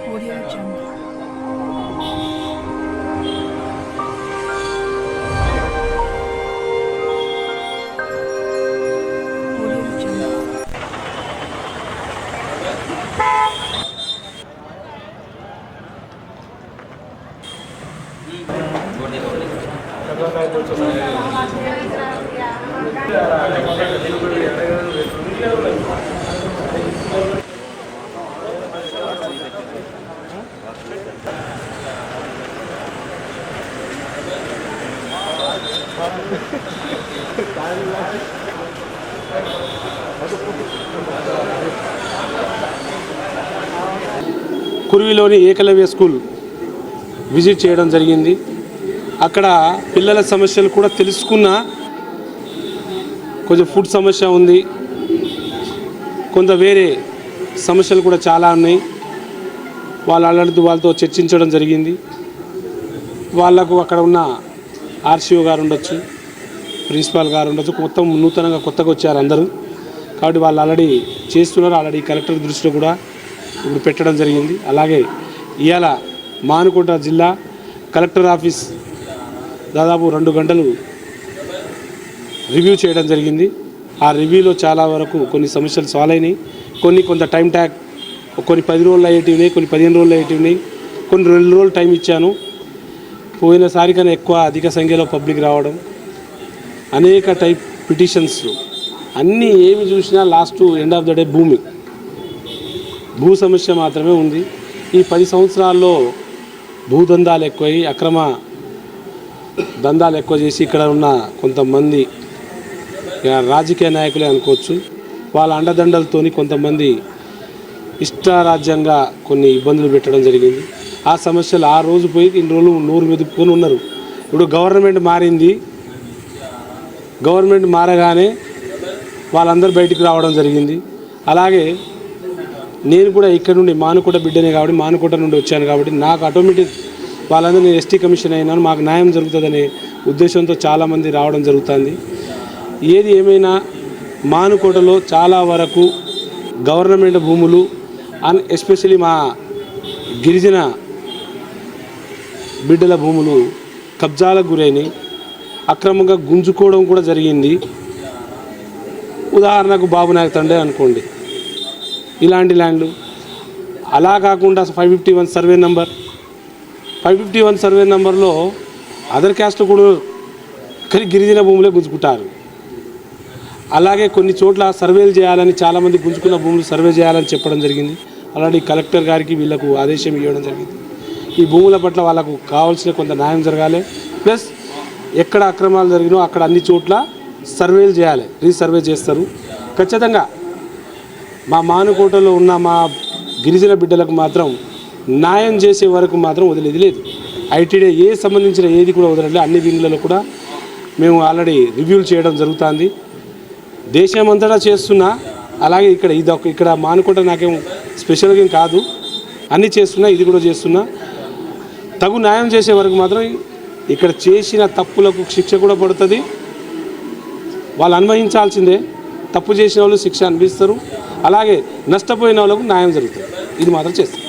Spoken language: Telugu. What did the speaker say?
Audio Jungle. Audio కురువిలోని ఏకలవ్య స్కూల్ విజిట్ చేయడం జరిగింది. అక్కడ పిల్లల సమస్యలు కూడా తెలుసుకున్న కొంచెం ఫుడ్ సమస్య ఉంది. కొంత వేరే సమస్యలు కూడా చాలా ఉన్నాయి. వాళ్ళ అలాంటి వాళ్ళతో చర్చించడం జరిగింది. వాళ్ళకు అక్కడ ఉన్న ఆర్సీఓ గారు ఉండొచ్చు ప్రిన్సిపాల్ గారు ఉండొచ్చు. మొత్తం నూతనంగా కొత్తగా వచ్చారు అందరూ. కాబట్టి వాళ్ళు ఆల్రెడీ చేస్తున్నారు. ఆల్రెడీ కలెక్టర్ దృష్టిలో కూడా ఇప్పుడు పెట్టడం జరిగింది. అలాగే ఇవాళ మానుకోట జిల్లా కలెక్టర్ ఆఫీస్ దాదాపు రెండు గంటలు రివ్యూ చేయడం జరిగింది. ఆ రివ్యూలో చాలా వరకు కొన్ని సమస్యలు సాల్వ్ అయినాయి. కొన్ని కొంత టైం ట్యాక్ కొన్ని పది రోజులు అయ్యేటివి ఉన్నాయి కొన్ని పదిహేను రోజులు అయ్యేటివి ఉన్నాయి. కొన్ని రెండు రోజులు టైం ఇచ్చాను. పోయినసారి కన్నా ఎక్కువ అధిక సంఖ్యలో పబ్లిక్ రావడం అనేక టైప్ పిటిషన్స్ అన్నీ ఏమి చూసినా last end of the day భూమి. భూ సమస్య మాత్రమే ఉంది. ఈ పది సంవత్సరాల్లో భూదందాలు ఎక్కువయ్యి అక్రమ దందాలు ఎక్కువ చేసి ఇక్కడ ఉన్న కొంతమంది రాజకీయ నాయకులే అనుకోవచ్చు. వాళ్ళ అండదండలతోని కొంతమంది ఇష్టారాజ్యంగా కొన్ని ఇబ్బందులు పెట్టడం జరిగింది. ఆ సమస్యలు ఆ రోజు పోయి ఇన్ని రోజులు నూరు మెదుపుకొని ఉన్నారు. ఇప్పుడు గవర్నమెంట్ మారింది. గవర్నమెంట్ మారగానే వాళ్ళందరూ బయటికి రావడం జరిగింది. అలాగే నేను కూడా ఇక్కడ నుండి మానుకోట బిడ్డనే కాబట్టి మానుకోట నుండి వచ్చాను కాబట్టి నాకు ఆటోమేటిక్ వాళ్ళందరూ నేను ఎస్టీ కమిషన్ అయినాను. మాకు న్యాయం జరుగుతుందనే ఉద్దేశంతో చాలామంది రావడం జరుగుతుంది. ఏది ఏమైనా మానుకోటలో చాలా వరకు గవర్నమెంట్ భూములు అన్ ఎస్పెషలీ మా గిరిజన బిడ్డల భూములు కబ్జాలకు గురైనాయి అక్రమంగా గుంజుకోవడం కూడా జరిగింది. ఉదాహరణకు బాబు నాయక్ తండే అనుకోండి. ఇలాంటి ల్యాండ్లు. అలా కాకుండా five fifty one survey number. Five fifty one survey నెంబర్లో అదర్ క్యాస్ట్ కూడా గిరిజన భూములే గుంజుకుంటారు. అలాగే కొన్ని చోట్ల సర్వేలు చేయాలని చాలామంది గుంజుకున్న భూములు సర్వే చేయాలని చెప్పడం జరిగింది. అలాంటి కలెక్టర్ గారికి వీళ్ళకు ఆదేశం ఇవ్వడం జరిగింది. ఈ భూముల పట్ల వాళ్ళకు కావాల్సిన కొంత న్యాయం జరగాలి. ప్లస్ ఎక్కడ అక్రమాలు జరిగినో అక్కడ అన్ని చోట్ల సర్వేలు చేయాలి. రీసర్వే చేస్తారు. ఖచ్చితంగా మా మానుకోటలో ఉన్న మా గిరిజన బిడ్డలకు మాత్రం న్యాయం చేసే వరకు మాత్రం వదిలేది లేదు. ఐటీడీ ఏ సంబంధించిన ఏది కూడా వదలట్లేదు. అన్ని దీనిలలో కూడా మేము ఆల్రెడీ రివ్యూలు చేయడం జరుగుతుంది. దేశమంతటా చేస్తున్నా అలాగే ఇక్కడ ఇది ఒక ఇక్కడ మానుకోట నాకేం స్పెషల్గా ఏం కాదు. అన్నీ చేస్తున్నా ఇది కూడా చేస్తున్నా. తగు న్యాయం చేసే వరకు మాత్రం ఇక్కడ చేసిన తప్పులకు శిక్ష కూడా పడుతుంది. వాళ్ళు అనుభవించాల్సిందే తప్పు చేసిన వాళ్ళు శిక్ష అనిపిస్తారు అలాగే నష్టపోయిన వాళ్ళకు న్యాయం జరుగుతుంది. ఇది మాత్రం చేస్తారు